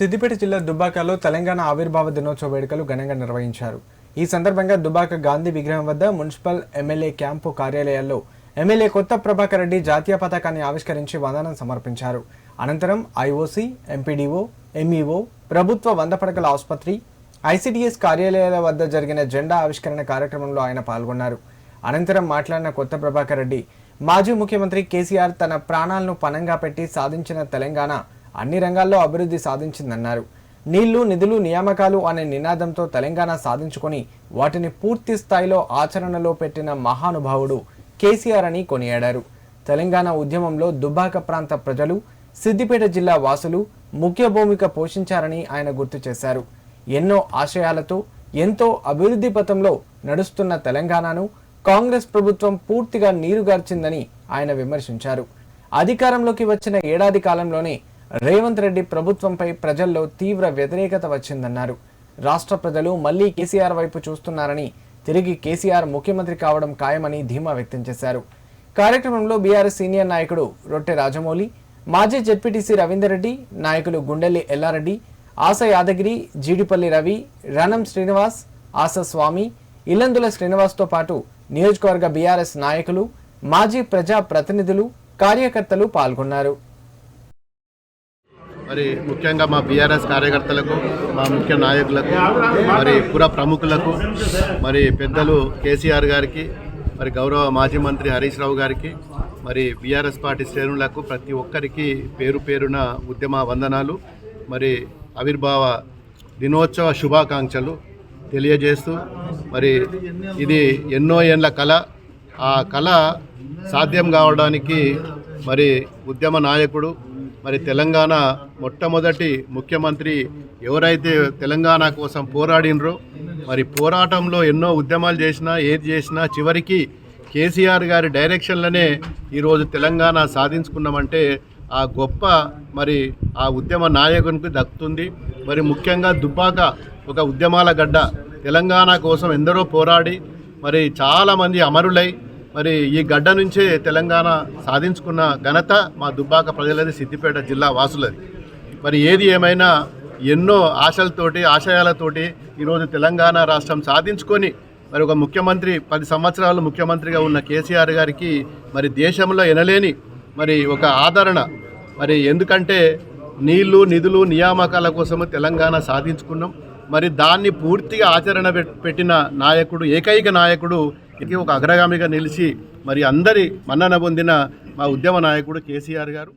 సిద్దిపేట జిల్లా దుబ్బాకలో తెలంగాణ ఆవిర్భావ దినోత్సవ వేడుకలు ఘనంగా నిర్వహించారు. ఈ సందర్భంగా దుబ్బాక గాంధీ విగ్రహం వద్ద మున్సిపల్ ఎమ్మెల్యే క్యాంపు కార్యాలయాల్లో ఎమ్మెల్యే కొత్త ప్రభాకర్ రెడ్డి జాతీయ పతాకాన్ని ఆవిష్కరించి వందనం సమర్పించారు. అనంతరం ఐఓసీ ఎంపీడీఓ ఎంఈఓ ప్రభుత్వ వంద పడకల ఆసుపత్రి ఐసిడిఎస్ కార్యాలయాల వద్ద జరిగిన జెండా ఆవిష్కరణ కార్యక్రమంలో ఆయన పాల్గొన్నారు. అనంతరం మాట్లాడిన కొత్త ప్రభాకర్ రెడ్డి మాజీ ముఖ్యమంత్రి కేసీఆర్ తన ప్రాణాలను పణంగా పెట్టి సాధించిన తెలంగాణ అన్ని రంగాల్లో అభివృద్ధి సాధించిందన్నారు. నీళ్ళు నిధులు నియామకాలు అనే నినాదంతో తెలంగాణ సాధించుకొని వాటిని పూర్తి స్థాయిలో ఆచరణలో పెట్టిన మహానుభావుడు కేసీఆర్ అని కొనియాడారు. తెలంగాణ ఉద్యమంలో దుబ్బాక ప్రాంత ప్రజలు సిద్దిపేట జిల్లా వాసులు ముఖ్య భూమిక పోషించారని ఆయన గుర్తు చేశారు. ఎన్నో ఆశయాలతో ఎంతో అభివృద్ధి పథంలో నడుస్తున్న తెలంగాణను కాంగ్రెస్ ప్రభుత్వం పూర్తిగా నీరుగార్చిందని ఆయన విమర్శించారు. అధికారంలోకి వచ్చిన ఏడాది కాలంలోనే రేవంత్ రెడ్డి ప్రభుత్వంపై ప్రజల్లో తీవ్ర వ్యతిరేకత వచ్చిందన్నారు. రాష్ట్ర ప్రజలు మళ్ళీ కేసీఆర్ వైపు చూస్తున్నారని తిరిగి కేసీఆర్ ముఖ్యమంత్రి కావడం ఖాయమని ధీమా వ్యక్తం చేశారు. కార్యక్రమంలో బీఆర్ఎస్ సీనియర్ నాయకుడు రొట్టె రాజమౌళి మాజీ జెడ్పీటీసీ రవీందర్ రెడ్డి నాయకులు గుండెల్లి ఎల్లారెడ్డి ఆశ యాదగిరి జీడిపల్లి రవి రణం శ్రీనివాస్ ఆశ స్వామి ఇల్లందుల శ్రీనివాస్తో పాటు నియోజకవర్గ బీఆర్ఎస్ నాయకులు మాజీ ప్రజా ప్రతినిధులు కార్యకర్తలు పాల్గొన్నారు. మరి ముఖ్యంగా మా బీఆర్ఎస్ కార్యకర్తలకు మా ముఖ్య నాయకులకు మరి పుర ప్రముఖులకు మరి పెద్దలు కేసీఆర్ గారికి మరి గౌరవ మాజీ మంత్రి హరీష్ రావు గారికి మరి బీఆర్ఎస్ పార్టీ శ్రేణులకు ప్రతి ఒక్కరికి పేరు పేరున ఉద్యమ వందనాలు మరి ఆవిర్భావ దినోత్సవ శుభాకాంక్షలు తెలియజేస్తూ మరి ఇది ఎన్నో ఏళ్ళ కళ. ఆ కళ సాధ్యం కావడానికి మరి ఉద్యమ నాయకుడు మరి తెలంగాణ మొట్టమొదటి ముఖ్యమంత్రి ఎవరైతే తెలంగాణ కోసం పోరాడినరో మరి పోరాటంలో ఎన్నో ఉద్యమాలు చేసినా ఏది చేసినా చివరికి కేసీఆర్ గారి డైరెక్షన్లోనే ఈరోజు తెలంగాణ సాధించుకున్నామంటే ఆ గొప్ప మరి ఆ ఉద్యమ నాయకునికి దక్కుతుంది. మరి ముఖ్యంగా దుబ్బాక ఒక ఉద్యమాల గడ్డ. తెలంగాణ కోసం ఎందరో పోరాడి మరి చాలామంది అమరులై మరి ఈ గడ్డ నుంచే తెలంగాణ సాధించుకున్న ఘనత మా దుబ్బాక ప్రజలది సిద్దిపేట జిల్లా వాసులది. మరి ఏది ఏమైనా ఎన్నో ఆశలతోటి ఆశయాలతోటి ఈరోజు తెలంగాణ రాష్ట్రం సాధించుకొని మరి ఒక ముఖ్యమంత్రి పది సంవత్సరాలు ముఖ్యమంత్రిగా ఉన్న కేసీఆర్ గారికి మరి దేశంలో ఎనలేని మరి ఒక ఆదరణ. మరి ఎందుకంటే నీళ్ళు నిధులు నియామకాల కోసము తెలంగాణ సాధించుకున్నాం. మరి దాన్ని పూర్తిగా ఆచరణ పెట్టిన నాయకుడు ఏకైక నాయకుడు ఇది ఒక అగ్రగామిగా నిలిచి మరి అందరి మన్నన పొందిన మా ఉద్యమ నాయకుడు కేసీఆర్ గారు.